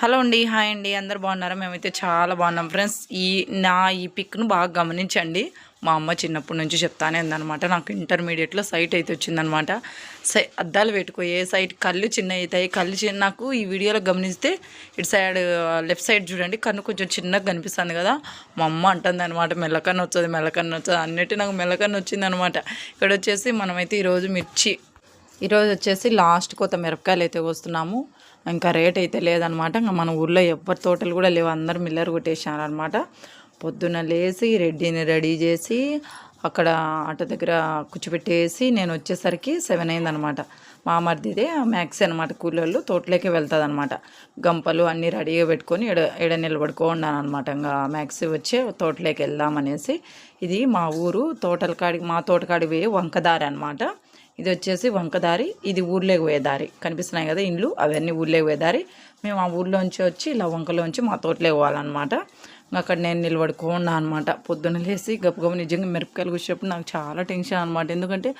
Hello అండి hi అండి అందరు బాగున్నారా? మేమైతే చాలా బాగున్నాం. ఫ్రెండ్స్ ఈ నా ఈ పిక్ను బాగా గమనించండి. మా అమ్మ చిన్నప్పటి నుంచి చెప్తానే ఉందన్నమాట. నాకు ఇంటర్మీడియట్లో సైట్ అయితే వచ్చిందనమాట సై అద్దాలు పెట్టుకో ఏ సైట్ కళ్ళు చిన్న అవుతాయి. కళ్ళు చిన్న నాకు ఈ వీడియోలో గమనిస్తే ఇటు సైడ్ లెఫ్ట్ సైడ్ చూడండి కన్ను కొంచెం చిన్నగా కనిపిస్తుంది కదా. మా అమ్మ అంటుంది అనమాట మెల్లకన్ను వచ్చేది మెల్లకన్ను వచ్చేది అన్నిటి నాకు మెల్లకన్ను వచ్చిందనమాట ఇక్కడ వచ్చేసి మనమైతే ఈరోజు మిర్చి ఈరోజు వచ్చేసి లాస్ట్ కొత్త మిరపకాయలు అయితే వస్తున్నాము ఇంకా రేట్ అయితే లేదనమాట. ఇంకా మన ఊర్లో ఎవ్వరి తోటలు కూడా లేవు. అందరు మిల్లర్ కొట్టేసారనమాట పొద్దున్న లేచి రెడ్డిని రెడీ చేసి అక్కడ ఆటో దగ్గర కూర్చోబెట్టేసి నేను వచ్చేసరికి సెవెన్ అయిందనమాట. మా మరిదిదే మ్యాక్స్ అనమాట కూలోళ్ళు తోటలోకి వెళ్తుంది అనమాట గంపలు అన్నీ రెడీగా పెట్టుకొని ఎడ ఎడ నిలబడుకోండాను అనమాట ఇంకా మ్యాక్సీ వచ్చి తోటలోకి వెళ్దామనేసి ఇది మా ఊరు తోటల కాడికి మా తోటకాడికి పోయి వంకదారి అనమాట ఇది వచ్చేసి వంకదారి ఇది ఊర్లోకి పోయే దారి కనిపిస్తున్నాయి కదా ఇండ్లు అవన్నీ ఊర్లోకి పోయే దారి మేము ఆ ఊర్లోంచి వచ్చి ఇలా వంకలోంచి మా తోటలోకి పోవాలన్నమాట. అక్కడ నేను నిలబడుకున్నా అనమాట పొద్దున్న లేసి గప్పగప్ప నిజంగా మిరపకాయలు కూర్చేటప్పుడు నాకు చాలా టెన్షన్ అనమాట ఎందుకంటే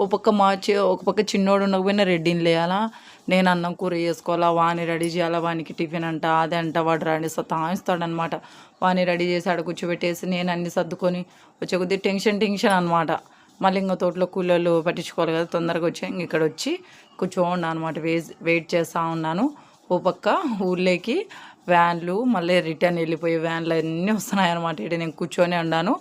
ఒక పక్క మార్చి ఒక పక్క చిన్నోడు ఉండకపోయినా రెడ్డిని లేయాలా? నేను అన్నం కూర చేసుకోవాలా? వాని రెడీ చేయాలా? వానికి టిఫిన్ అంట అదే అంట వాడు రెడీ తాయిస్తాడనమాట వాని రెడీ చేసి ఆడ కూర్చోబెట్టేసి నేను అన్ని సర్దుకొని వచ్చే కొద్దిగా టెన్షన్ టెన్షన్ అనమాట మళ్ళీ ఇంకా తోటలో కూలీలు పట్టించుకోవాలి కదా తొందరగా వచ్చి ఇంక ఇక్కడ వచ్చి కూర్చోండి అనమాట వెయిట్ వెయిట్ చేస్తూ ఉన్నాను. ఓ పక్క ఊర్లోకి వ్యాన్లు మళ్ళీ రిటర్న్ వెళ్ళిపోయే వ్యాన్లు అన్నీ వస్తున్నాయి అనమాట ఇక్కడ నేను కూర్చొని ఉన్నాను.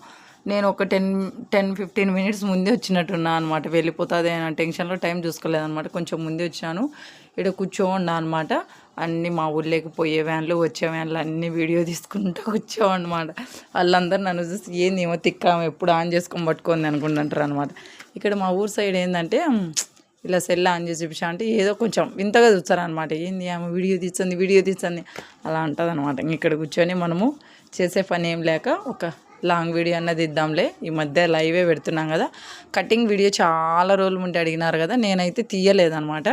నేను ఒక టెన్ టెన్ ఫిఫ్టీన్ మినిట్స్ ముందే వచ్చినట్టున్నా అనమాట వెళ్ళిపోతుంది అని టెన్షన్లో టైం చూసుకోలేదనమాట కొంచెం ముందే వచ్చాను. ఇక్కడ కూర్చోండా అనమాట అన్నీ మా ఊళ్ళోకి పోయే వ్యాన్లు వచ్చే వ్యాన్లు అన్నీ వీడియో తీసుకుంటూ వచ్చామన్నమాట వాళ్ళందరూ నన్ను చూసి ఏంది ఏమో తిక్కాము ఎప్పుడు ఆన్ చేసుకొని పట్టుకుంది అనుకుంటుంటారు అనమాట ఇక్కడ మా ఊరు సైడ్ ఏంటంటే ఇలా సెల్ ఆన్ చేసి చూపించా అంటే ఏదో కొంచెం వింతగా చూస్తారనమాట ఏంది ఆమె వీడియో తీస్తుంది వీడియో తీస్తుంది అలా ఉంటుంది అనమాట ఇక్కడ కూర్చొని మనము చేసే పని ఏం లేక ఒక లాంగ్ వీడియో అన్నది ఇద్దాంలే. ఈ మధ్య లైవే పెడుతున్నాం కదా. కటింగ్ వీడియో చాలా రోజులు ఉంటే అడిగినారు కదా. నేనైతే తీయలేదనమాట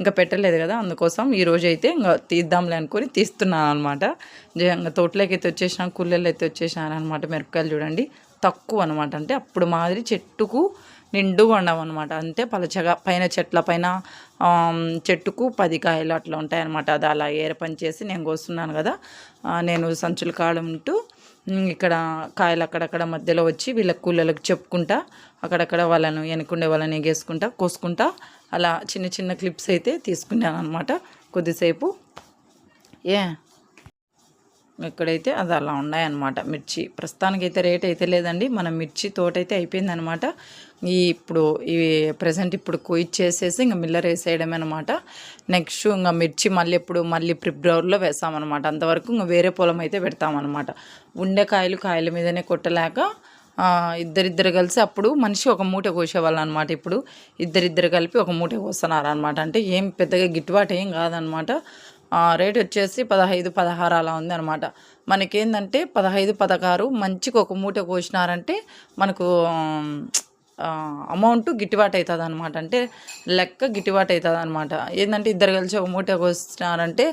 ఇంకా పెట్టలేదు కదా. అందుకోసం ఈరోజు అయితే ఇంకా తీద్దాంలే అనుకొని తీస్తున్నాను అనమాట ఇంకా తోటలోకి అయితే వచ్చేసినా కూలీలు అయితే వచ్చేసాను అనమాట మిరపకాయలు చూడండి. తక్కువ అనమాట అంటే అప్పుడు మాదిరి చెట్టుకు నిండు అనమాట అంతే పలచగా. పైన చెట్ల పైన చెట్టుకు పది కాయలు అట్లా ఉంటాయన్నమాట. అది అలా ఏరపని చేసి నేను కోస్తున్నాను కదా. నేను సంచులు కాడుంటూ ఇక్కడ కాయలు అక్కడక్కడ మధ్యలో వచ్చి వీళ్ళ కూలలకు చెప్పుకుంటా అక్కడక్కడ వాళ్ళను వెనుకుండే వాళ్ళని ఎగేసుకుంటా కోసుకుంటా అలా చిన్న చిన్న క్లిప్స్ అయితే తీసుకున్నాను అనమాట కొద్దిసేపు. ఏ? ఇక్కడైతే అది అలా ఉన్నాయన్నమాట. మిర్చి. ప్రస్తుతానికి అయితే రేట్ అయితే లేదండి. మన మిర్చి తోట అయితే అయిపోయిందనమాట ఈ ఇప్పుడు ఈ ప్రజెంట్ ఇప్పుడు చేసేసి ఇంకా మిల్లర్ వేసేయడమే అనమాట నెక్స్ట్ ఇంకా మిర్చి మళ్ళీ ఇప్పుడు మళ్ళీ ఫిబ్రవరిలో వేసామన్నమాట. అంతవరకు ఇంకా వేరే పొలం అయితే పెడతామన్నమాట. ఉండే కాయలు కాయల మీదనే కొట్టలేక ఇద్దరిద్దరు కలిసి అప్పుడు మనిషి ఒక మూట కోసేవాళ్ళు అనమాట ఇప్పుడు ఇద్దరిద్దరు కలిపి ఒక మూట కోస్తున్నారు అనమాట అంటే ఏం పెద్దగా గిట్టుబాటు ఏం కాదనమాట రేట్ వచ్చేసి పదహైదు పదహారు అలా ఉంది అనమాట మనకేందంటే పదహైదు పదహారు మంచికి ఒక మూట కోసినారంటే మనకు అమౌంట్ గిట్టుబాటు అవుతుంది అనమాట అంటే లెక్క గిట్టుబాటు అవుతుంది అనమాట ఏంటంటే ఇద్దరు కలిసి ఒక మూట కోసినారంటే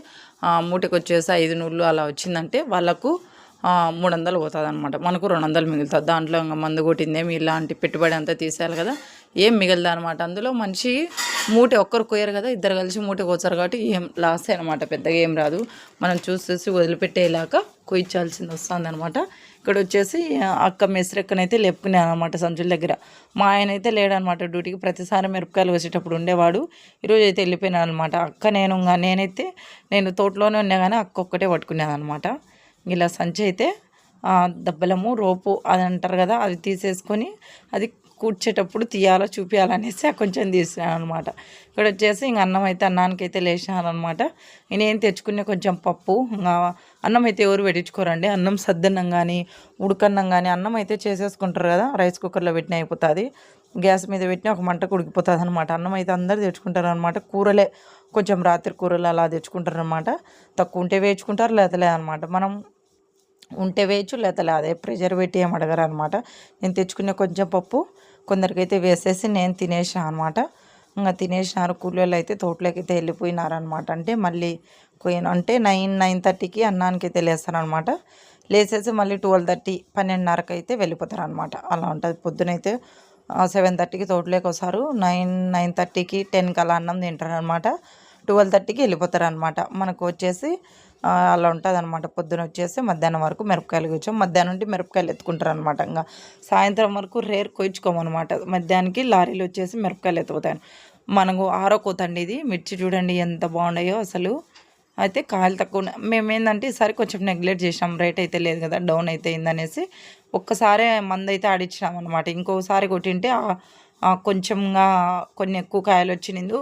మూటకు వచ్చేసి ఐదు నూళ్ళు అలా వచ్చిందంటే వాళ్ళకు మూడు వందలు పోతుంది అనమాట మనకు రెండు వందలు మిగులుతుంది. దాంట్లో ఇంకా మందు కొట్టిందేమి? ఇలాంటి పెట్టుబడి అంతా తీసేయాలి కదా. ఏం మిగలదు అనమాట అందులో మనిషి మూట ఒక్కరు కోయరు కదా ఇద్దరు కలిసి మూట కోసారు కాబట్టి ఏం లాస్ అనమాట పెద్దగా ఏం రాదు. మనం చూసి చూసి వదిలిపెట్టేలాగా కొయ్యాల్సింది వస్తుంది అనమాట ఇక్కడ వచ్చేసి అక్క మెసరెక్కనైతే లేపుకున్నాను అనమాట సంచుల దగ్గర. మా ఆయన అయితే లేడనమాట డ్యూటీకి. ప్రతిసారి మిరపకాయలు వచ్చేటప్పుడు ఉండేవాడు. ఈరోజు అయితే వెళ్ళిపోయినాను అనమాట అక్క నేను నేనైతే నేను తోటలోనే ఉన్నా కానీ అక్క ఒక్కటే పట్టుకున్నాను అనమాట ఇలా సంచి అయితే దబ్బలము రోపు అది అంటారు కదా అది తీసేసుకొని అది కూర్చేటప్పుడు తీయాలో చూపించాలనేసి కొంచెం తీసినాను అనమాట ఇక్కడ వచ్చేసి ఇంక అన్నం అయితే అన్నానికి అయితే లేచినాను అనమాట నేను తెచ్చుకునే కొంచెం పప్పు ఇంకా అన్నం అయితే ఎవరు పెట్టించుకోరండి. అన్నం సద్దన్నం కానీ ఉడకన్నం కానీ అన్నం అయితే చేసేసుకుంటారు కదా రైస్ కుక్కర్లో పెట్టిన అయిపోతుంది. గ్యాస్ మీద పెట్టిన ఒక మంటకు ఉడికిపోతుంది అనమాట అన్నం అయితే అందరు తెచ్చుకుంటారు అనమాట కూరలే కొంచెం రాత్రి కూరలు అలా తెచ్చుకుంటారు అనమాట తక్కువ ఉంటే వేయించుకుంటారు లేతలే అనమాట మనం ఉంటే వేయచ్చు లేదా. అదే ప్రెషర్ పెట్టి ఏం అడగరు అనమాట నేను తెచ్చుకునే కొంచెం పప్పు కొందరికైతే వేసేసి నేను తినేసాను అనమాట ఇంకా తినేసినారు కూలీలు అయితే తోటలోకైతే అయితే వెళ్ళిపోయినారనమాట అంటే మళ్ళీ అంటే నైన్ నైన్ థర్టీకి అన్నానికి అయితే లేస్తారనమాట లేసేసి మళ్ళీ ట్వెల్వ్ థర్టీ పన్నెండున్నరకు అయితే వెళ్ళిపోతారనమాట అలా ఉంటుంది. పొద్దునైతే సెవెన్ థర్టీకి తోటలోకి వస్తారు. నైన్ నైన్ థర్టీకి టెన్కి అలా అన్నం తింటారనమాట ట్వెల్వ్ థర్టీకి వెళ్ళిపోతారు అనమాట మనకు వచ్చేసి అలా ఉంటుంది అనమాట పొద్దున వచ్చేసి మధ్యాహ్నం వరకు మిరపకాయలు కూర్చోం మధ్యాహ్నం నుండి మిరపకాయలు ఎత్తుకుంటారు అనమాట ఇంకా. సాయంత్రం వరకు రేర్ కోయించుకోమన్నమాట. మధ్యాహ్నానికి లారీలు వచ్చేసి మిరపకాయలు ఎత్తుకుతాను మనకు ఆరో కోతండి ఇది. మిర్చి చూడండి ఎంత బాగున్నాయో అసలు. అయితే కాయలు తక్కువ మేము ఏంటంటే ఈసారి కొంచెం నెగ్లెక్ట్ చేసినాం. రేట్ అయితే లేదు కదా డౌన్ అయితే అయిందనేసి ఒక్కసారి మంది అయితే ఆడిచ్చినాం అనమాట ఇంకోసారి కొట్టింటే కొంచెంగా కొన్ని ఎక్కువ కాయలు వచ్చినందు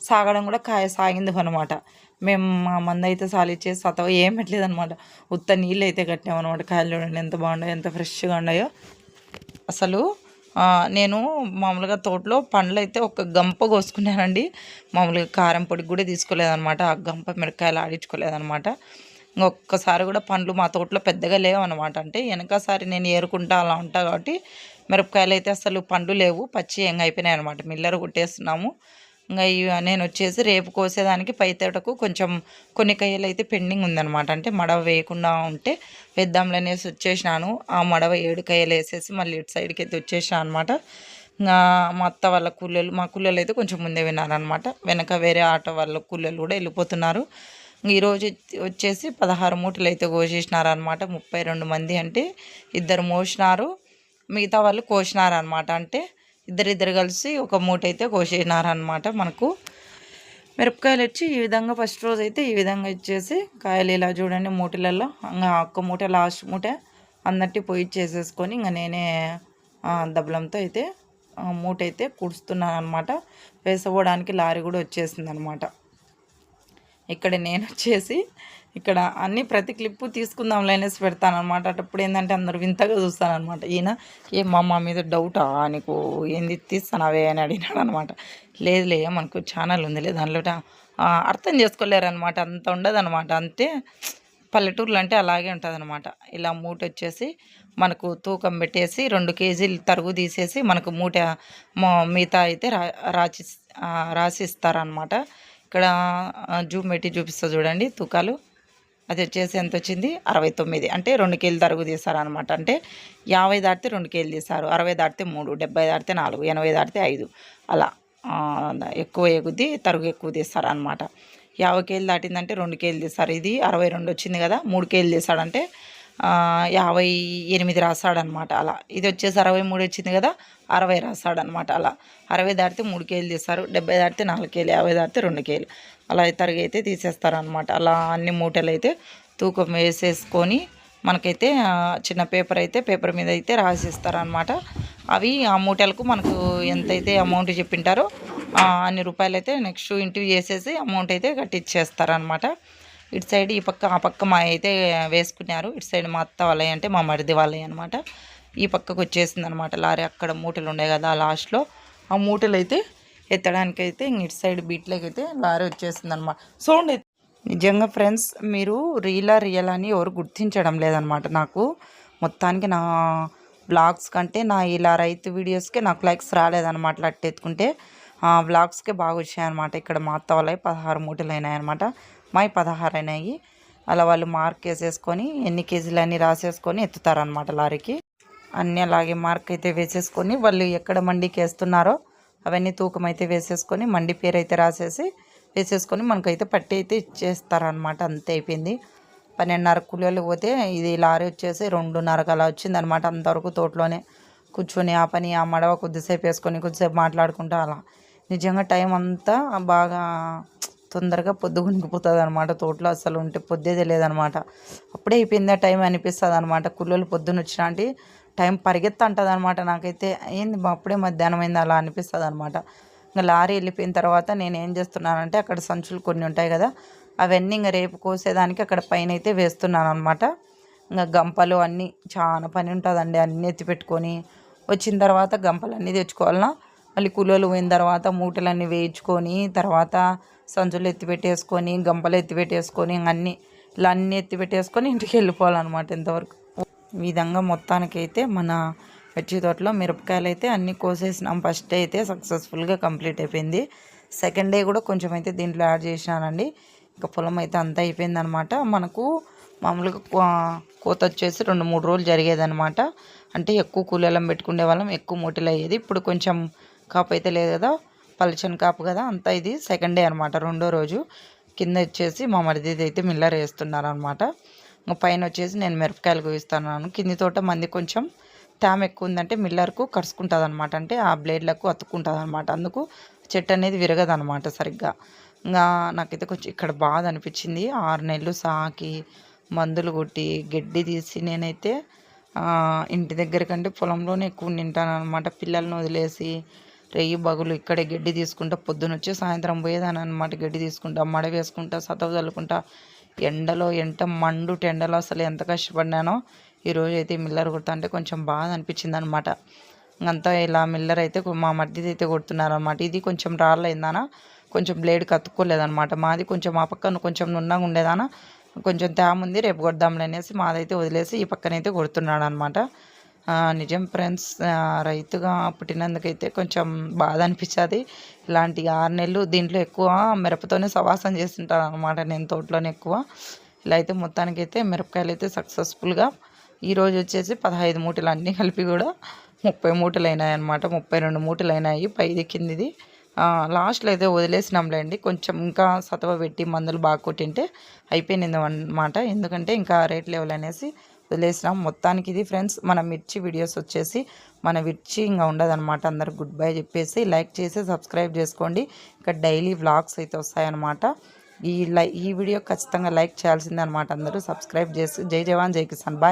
సాగడం కూడా కాయ సాగింది అనమాట మేము మా మంది అయితే సాలిచ్చేసి సతవ ఏం పెట్టలేదు అనమాట ఉత్త నీళ్ళు అయితే కట్టాం అనమాట కాయలు చూడండి ఎంత బాగున్నాయో ఎంత ఫ్రెష్గా ఉన్నాయో. అసలు నేను మామూలుగా తోటలో పండ్లు అయితే ఒక గంప కోసుకున్నానండి. మామూలుగా కారం పొడి కూడా తీసుకోలేదనమాట ఆ గంప మిరకాయలు ఆడించుకోలేదనమాట ఇంకొకసారి కూడా పండ్లు మా తోటలో పెద్దగా లేవు అనమాట అంటే వెనకసారి నేను ఏరుకుంటా అలా ఉంటా కాబట్టి మిరపకాయలు అయితే అసలు పండ్లు లేవు పచ్చి ఎంగ అయిపోయినాయి అనమాట మిల్లర్ కొట్టేస్తున్నాము. ఇంకా ఇవి నేను వచ్చేసి రేపు కోసేదానికి పై తోటకు కొంచెం కొన్ని కయ్యలు అయితే పెండింగ్ ఉందన్నమాట. అంటే మడవ వేయకుండా ఉంటే వేద్దాంలే అనేసి వచ్చేసినాను. ఆ మడవ ఏడు కయ్యలు వేసేసి మళ్ళీ ఇటు సైడ్కి అయితే వచ్చేసాను అనమాట ఇంకా మా అత్త వాళ్ళ కూలీలు మా కూలీలు అయితే కొంచెం ముందే విన్నారనమాట వెనక వేరే ఆటో వాళ్ళ కూలీలు కూడా వెళ్ళిపోతున్నారు. ఇంక ఈరోజు వచ్చేసి పదహారు మూటలు అయితే కోసేసినారనమాట ముప్పై రెండు మంది అంటే ఇద్దరు మోసినారు. మిగతా వాళ్ళు కోసినారనమాట అంటే ఇద్దరిద్దరు కలిసి ఒక మూట అయితే కోసేసినారనమాట మనకు. మిరపకాయలు వచ్చి ఈ విధంగా ఫస్ట్ రోజు అయితే ఈ విధంగా ఇచ్చేసి కాయలు ఇలా చూడండి మూటలలో ఇంకా ఒక్క మూట లాస్ట్ మూట అందరికీ పొయ్యి చేసేసుకొని ఇంకా నేనే దబ్బలంతో అయితే మూట అయితే కుడుస్తున్నాను అనమాట వేసుకోవడానికి లారీ కూడా వచ్చేసింది అనమాట ఇక్కడ నేను వచ్చేసి ఇక్కడ అన్ని ప్రతి క్లిప్పు తీసుకుందాం లైనెస్ పెడతాను అనమాట అటప్పుడు ఏంటంటే అందరు వింతగా చూస్తానమాట ఈయన ఏ మా మా మీద డౌటా? నీకు ఏంది తీస్తానవే అని అడిగినాడు అనమాట లేదులే మనకు ఛానల్ ఉందిలే దానిలో అర్థం చేసుకోలేరనమాట అంత ఉండదనమాట అంతే పల్లెటూర్లు అంటే అలాగే ఉంటుంది ఇలా మూట వచ్చేసి మనకు తూకం పెట్టేసి రెండు కేజీలు తరుగు తీసేసి మనకు మూట మిగతా అయితే రా రాచి రాసిస్తారనమాట ఇక్కడ జూమ్ పెట్టి చూపిస్తా చూడండి తూకాలు. అది వచ్చేసి ఎంత వచ్చింది? అరవై తొమ్మిది. అంటే రెండు కేజీలు తరుగు తీస్తారనమాట అంటే యాభై దాటితే రెండు కేజీలు తీస్తారు. అరవై దాటితే మూడు డెబ్బై దాటితే నాలుగు ఎనభై దాటితే ఐదు. అలా ఎక్కువ ఎగుద్ది తరుగు ఎక్కువ తీస్తారనమాట యాభై కేజీలు దాటిందంటే రెండు కేజీలు తీస్తారు. ఇది అరవై రెండు వచ్చింది కదా మూడు కేజీలు తీస్తాడంటే యాభై ఎనిమిది రాశాడనమాట అలా. ఇది వచ్చేసి అరవై మూడు వచ్చింది కదా అరవై రాశాడనమాట అలా. అరవై దాటితే మూడు కేలు తీస్తారు డెబ్బై దాటితే నాలుగు కేలు యాభై దాటితే రెండు కేలు అలా తరిగి అయితే తీసేస్తారనమాట. అలా అన్ని మూటలు అయితే తూకం వేసేసుకొని మనకైతే చిన్న పేపర్ అయితే పేపర్ మీద అయితే రాసిస్తారనమాట. అవి ఆ మూటలకు మనకు ఎంతైతే అమౌంట్ చెప్పింటారో అన్ని రూపాయలు అయితే నెక్స్ట్ ఇంటివి చేసేసి అమౌంట్ అయితే కట్టిచ్చేస్తారనమాట. ఇటు సైడ్ ఈ పక్క ఆ పక్క మా అయితే వేసుకున్నారు. ఇటు సైడ్ మా అత్త వాళ్ళవి అంటే మా మరిది వాళ్ళవి అనమాట ఈ పక్కకు వచ్చేసింది అనమాట లారీ. అక్కడ మూటలు ఉండే కదా లాస్ట్లో. ఆ మూటలు అయితే ఎత్తడానికి అయితే ఇటు సైడ్ బీట్లోకి అయితే లారీ వచ్చేసింది అనమాట సౌండ్ నిజంగా ఫ్రెండ్స్ మీరు రీలా రియల్ అని ఎవరు గుర్తించడం లేదనమాట నాకు. మొత్తానికి నా బ్లాగ్స్ కంటే నా ఇలా రైతు వీడియోస్కే నాకు లైక్స్ రాలేదన్నమాట. అట్టెత్తుకుంటే ఆ బ్లాగ్స్కే బాగా వచ్చాయన్నమాట. ఇక్కడ మా అత్త వాళ్ళవి పదహారు మూటలు అయినాయన్నమాట మావి పదహారు అయినాయి అలా వాళ్ళు మార్క్ వేసేసుకొని ఎన్ని కేజీలు అన్నీ రాసేసుకొని ఎత్తుతారనమాట లారీకి. అన్నీ అలాగే మార్క్ అయితే వేసేసుకొని వాళ్ళు ఎక్కడ మండికి వేస్తున్నారో అవన్నీ తూకం అయితే వేసేసుకొని మండి పేరు అయితే రాసేసి వేసేసుకొని మనకైతే పట్టి అయితే ఇచ్చేస్తారనమాట అంతే అయిపోయింది. పన్నెండున్నర కూలీలు పోతే ఇది లారీ వచ్చేసి రెండున్నరకు అలా వచ్చిందనమాట అంతవరకు తోటలోనే. కూర్చొని ఆ పని ఆ మడవ కొద్దిసేపు వేసుకొని కొద్దిసేపు మాట్లాడుకుంటూ అలా. నిజంగా టైం అంతా బాగా తొందరగా పొద్దు గునిగిపోతుంది అనమాట తోటలో అసలు ఉంటే పొద్దే తెలియదనమాట అప్పుడే అయిపోయిందా టైం అనిపిస్తుంది అనమాట కూలీలు పొద్దున వచ్చినాంటి టైం పరిగెత్తంటుంది అనమాట నాకైతే. ఏంది అప్పుడే మధ్యాహ్నం అయింది అలా అనిపిస్తుంది అనమాట ఇంకా లారీ వెళ్ళిపోయిన తర్వాత నేను ఏం చేస్తున్నానంటే అక్కడ సంచులు కొన్ని ఉంటాయి కదా అవన్నీ ఇంకా రేపు కోసేదానికి అక్కడ పైన అయితే వేస్తున్నాను అనమాట ఇంకా గంపలు అన్నీ చాలా పని ఉంటుందండి అన్నీ ఎత్తి పెట్టుకొని. వచ్చిన తర్వాత గంపలు అన్నీ తెచ్చుకోవాలన్నా మళ్ళీ కూలీలు పోయిన తర్వాత మూటలన్నీ వేయించుకొని తర్వాత సంచులు ఎత్తిపెట్టేసుకొని గంపలు ఎత్తిపెట్టేసుకొని అన్నీ ఇలా అన్నీ ఎత్తిపెట్టేసుకొని ఇంటికి వెళ్ళిపోవాలన్నమాట ఇంతవరకు. ఈ విధంగా మొత్తానికైతే మన మిర్చి తోటలో మిరపకాయలు అయితే అన్నీ కోసేసినాం. ఫస్ట్ డే అయితే సక్సెస్ఫుల్గా కంప్లీట్ అయిపోయింది. సెకండ్ డే కూడా కొంచెం అయితే దీంట్లో యాడ్ చేసినానండి. ఇంకా పొలం అయితే అంతా అయిపోయిందనమాట మనకు మామూలుగా కో- కోత వచ్చేసి రెండు మూడు రోజులు జరిగేదనమాట అంటే ఎక్కువ కూలీలం పెట్టుకునే వాళ్ళం ఎక్కువ మూటలు అయ్యేది. ఇప్పుడు కొంచెం కాపు అయితే లేదు కదా. పలుచని కాపు కదా అంతా ఇది సెకండ్ డే అనమాట రెండో రోజు కింద వచ్చేసి మా మరిది అయితే మిల్లర్ వేస్తున్నారు అనమాట పైన వచ్చేసి నేను మిరపకాయలు కోయిస్తున్నాను. కింది తోట మంది కొంచెం తేమ ఎక్కువ ఉందంటే మిల్లర్కు కరుచుకుంటుంది అనమాట అంటే ఆ బ్లేడ్లకు అతుక్కుంటుంది అనమాట అందుకు చెట్టు అనేది విరగదు అనమాట సరిగ్గా. ఇంకా నాకైతే కొంచెం ఇక్కడ బాధ అనిపించింది. ఆరు నెలలు సాకి మందులు కొట్టి గడ్డి తీసి నేనైతే ఇంటి దగ్గర కంటే పొలంలోనే ఎక్కువ తింటాను అనమాట పిల్లల్ని వదిలేసి రేయి బగులు ఇక్కడే గడ్డి తీసుకుంటా పొద్దున వచ్చి సాయంత్రం పోయేదాని అనమాట గడ్డి తీసుకుంటా మడ వేసుకుంటా సతవ చల్లుకుంటా ఎండలో ఎంట మండు టెండలో అసలు ఎంత కష్టపడినానో ఈరోజు అయితే మిల్లర్ కొడతా అంటే కొంచెం బాధ అనిపించింది అనమాట అంతా ఇలా మిల్లర్ అయితే మా మధ్యది అయితే కొడుతున్నారనమాట ఇది కొంచెం రాళ్ళైందానా కొంచెం బ్లేడ్ కత్తుకోలేదనమాట మాది కొంచెం ఆ పక్కన కొంచెం నున్నగా ఉండేదానా? కొంచెం తేమ ఉంది రేపు కొడదాంలే అనేసి మాదైతే వదిలేసి ఈ పక్కనైతే కొడుతున్నాడు అనమాట నిజం ఫ్రెండ్స్ రైతుగా పుట్టినందుకైతే కొంచెం బాధ అనిపించేది ఇలాంటి ఆరు నెలలు దీంట్లో ఎక్కువ మిరపతోనే సవాసం చేస్తుంటాను అనమాట నేను తోటలోనే ఎక్కువ. ఇలా అయితే మొత్తానికైతే మిరపకాయలు అయితే సక్సెస్ఫుల్గా ఈరోజు వచ్చేసి పదహైదు మూటలు అన్నీ కలిపి కూడా ముప్పై మూటలు అయినాయి అనమాట ముప్పై రెండు మూటలు అయినాయి పైది కిందిది. లాస్ట్లో అయితే వదిలేసినాంలేండి కొంచెం ఇంకా సతవ పెట్టి మందులు బాగా కొట్టింటే అయిపోయింది అనమాట ఎందుకంటే ఇంకా రేట్ లెవెల్ అనేసి వదిలేసినాం. మొత్తానికి ఇది ఫ్రెండ్స్ మన మిర్చి వీడియోస్ వచ్చేసి మన మిర్చి ఇంకా ఉండదన్నమాట. అందరు గుడ్ బై చెప్పేసి లైక్ చేసి సబ్స్క్రైబ్ చేసుకోండి. ఇంకా డైలీ వ్లాగ్స్ అయితే వస్తాయన్నమాట. ఈ లై ఈ వీడియో ఖచ్చితంగా లైక్ చేయాల్సిందే అనమాట అందరూ సబ్స్క్రైబ్ చేసి జై జవాన్ జై కిసాన్. బాయ్.